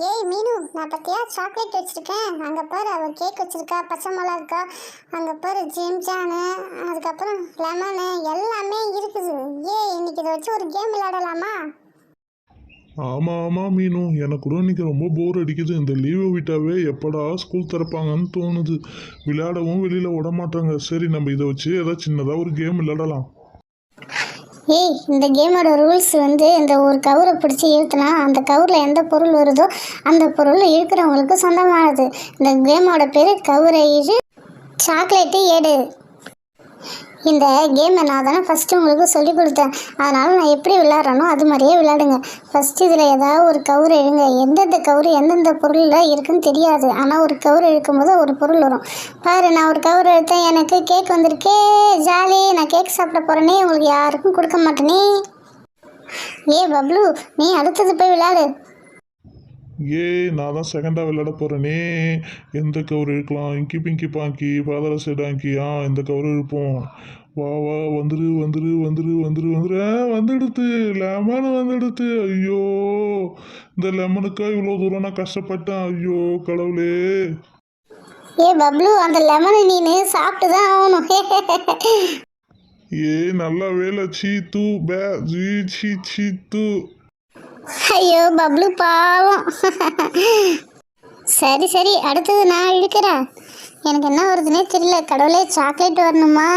ஏய் மீனு நான் பத்தியா சாக்லேட் வச்சுருக்கேன். அங்கே பாரு அவள் கேக் வச்சுருக்கா பச்சை மிளகா இருக்கா. அங்கே பாரு ஜிம்ஜானு அதுக்கப்புறம் லெமனு எல்லாமே இருக்குது. ஏய் இன்னைக்கு இதை வச்சு ஒரு கேம் விளையாடலாமா? ஆமாம் ஆமாம் மீனு. எனக்கு கூட இன்னைக்கு ரொம்ப போர் அடிக்குது. இந்த லீவை விட்டாவே எப்படா ஸ்கூல் திறப்பாங்கன்னு தோணுது. விளையாடவும் வெளியில் விட மாட்டாங்க. சரி நம்ம இதை வச்சு ஏதாவது சின்னதாக ஒரு கேம் விளையாடலாம். ஏய் இந்த கேமோட ரூல்ஸ் வந்து இந்த ஒரு கவுரை பிடிச்சி இழுத்துனா அந்த கவுரில் எந்த பொருள் வருதோ அந்த பொருள் இழுக்கிறவங்களுக்கு சொந்தமானது. இந்த கேமோட பேர் கவுரை இழு. சாக்லேட்டு எடு. இந்த கேமை நான் தானே ஃபஸ்ட்டு உங்களுக்கு சொல்லிக் கொடுத்தேன். அதனால் நான் எப்படி விளாட்றனோ அது மாதிரியே விளாடுங்க ஃபஸ்ட்டு இதில் ஏதாவது ஒரு கவுரு எழுங்க. எந்தெந்த கவுரு எந்தெந்த பொருளில் இருக்குன்னு தெரியாது. ஆனால் ஒரு கவுரு இழுக்கும் போது ஒரு பொருள் வரும். பாரு நான் ஒரு கவுரு எடுத்தேன் எனக்கு கேக் வந்திருக்கே. ஜாலி. நான் கேக் சாப்பிட போகிறேனே உங்களுக்கு யாருக்கும் கொடுக்க மாட்டேனே. ஏ பப்ளு நீ அடுத்தது போய் விளாடு ஏ நான் தான் செகண்டாக விளையாட போகிறேனே எந்த கவர் இழுக்கலாம் இங்கி பிங்கி பாங்கி பாதர சைடாங்கி ஆ இந்த கவர் இழுப்போம் வா வா வந்துரு வந்துரு வந்துரு வந்துரு வந்துரு. வந்துடுத்து. லெமன் வந்துடுத்து. ஐயோ இந்த லெமனுக்கா இவ்வளோ தூரம் நான் கஷ்டப்பட்டேன். ஐயோ கடவுளே. ஏ பப்ளு அந்த லெமனை நீனு சாப்பிட்டு தான் ஆகணும். ஏ நல்ல வேலை. சீ தூ பே ஜீ சீ சீ தூ ஐயோ பப்ளு பாவம். சரி சரி அடுத்தது நான் இழுக்கிறேன். எனக்கு என்ன வருதுன்னே தெரியல. கடவுளே சாக்லேட் வரணுமா?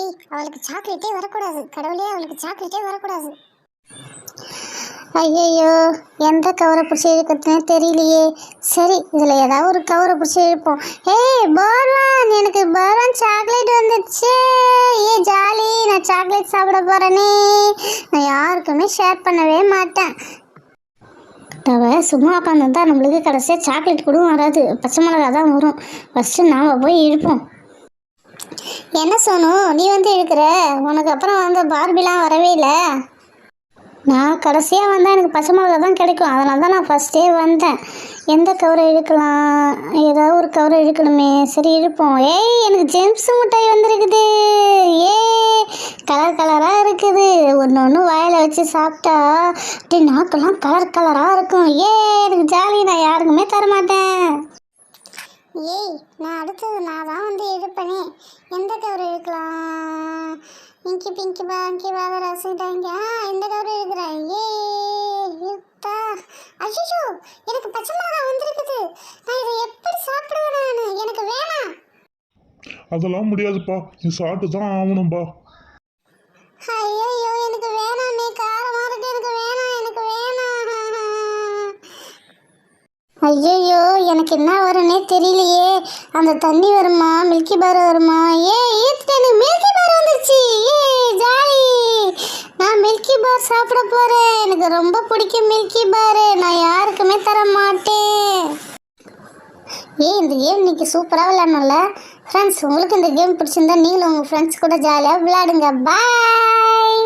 ஏய் அவளுக்கு சாக்லேட்டே வரக்கூடாது. கடவுளே அவளுக்கு சாக்லேட்டே வரக்கூடாது. ஐயையோ எந்த கவரை பிடிச்சி இழுக்கிறதுனே தெரியலையே. சரி இதில் ஏதாவது ஒரு கவரை பிடிச்சி இழுப்போம். ஏய் பார்வான் எனக்கு பார்வான் சாக்லேட் வந்துடுச்சு. ஏ ஜாலி நான் சாக்லேட் சாப்பிட போகிறேனே நான் யாருக்குமே ஷேர் பண்ணவே மாட்டேன். தவிர சும்மா உட்காந்துருந்தா நம்மளுக்கு கடைசியாக சாக்லேட் கூட வராது. பச்சை மிளகா தான் வரும். ஃபஸ்ட்டு நாம் போய் இழுப்போம். என்ன சோனு நீ வந்து இழுக்கிற? உனக்கு அப்புறம் வந்து பார்பிலாம் வரவே இல்லை. நான் கடைசியாக வந்தால் எனக்கு பச்சை மிளகா தான் கிடைக்கும். அதனால தான் நான் ஃபஸ்ட்டே வந்தேன். எந்த கவரை இழுக்கலாம்? ஏதாவது ஒரு கவரை இழுக்கணுமே. சரி இழுப்போம். ஏய் எனக்கு ஜெம்ஸ் மிட்டாய் வந்திருக்குது. ஏ கலர் கலராக இருக்குது. ஒன்று ஒன்று வாயில் வச்சு சாப்பிட்டா அப்படி நாக்கெல்லாம் கலர் கலராக இருக்கும். ஏ எனக்கு ஜாலி நான் யாருக்குமே தரமாட்டேன். ஏய் நான் அடுத்தது நான் தான் வந்து இழுப்பனே. எந்த கவரை இழுக்கலாம்? இங்கி பிங்கி பாங்கி வாத ரசிட்டாங்க இந்த கவர் இழுக்கிறேன் ஏ இழுத்தா அஷிஷோ எனக்கு பச்சை மிளகா வந்திருக்குது. நான் இதை எப்படி சாப்பிடுவேன் நான்? எனக்கு வேணாம். அதெல்லாம் முடியாதுப்பா. நீ சாப்பிட்டு தான் ஆகணும்பா. ஐயோ எனக்கு வேணாமே. காரமா இருக்கு. எனக்கு வேணாம். எனக்கு வேணாம். ஐயோ எனக்கு என்ன வரும்னே தெரியலையே. அந்த தண்ணி வருமா? மில்கி பார் வருமா? ஏ ஈர்த்து எனக்கு மில்கி பார் வந்துருச்சு ஏ ஜாலி நான் மில்கி பார் சாப்பிட போறேன் எனக்கு ரொம்ப பிடிக்கும் மில்கி பார். நான் யாருக்குமே தர மாட்டேன் ஏய் இந்த கேம் இன்னைக்கு சூப்பராக விளாடணும்ல ஃப்ரெண்ட்ஸ் உங்களுக்கு இந்த கேம் பிடிச்சிருந்தா நீங்களும் உங்கள் ஃப்ரெண்ட்ஸ் கூட ஜாலியாக விளையாடுங்க. பாய்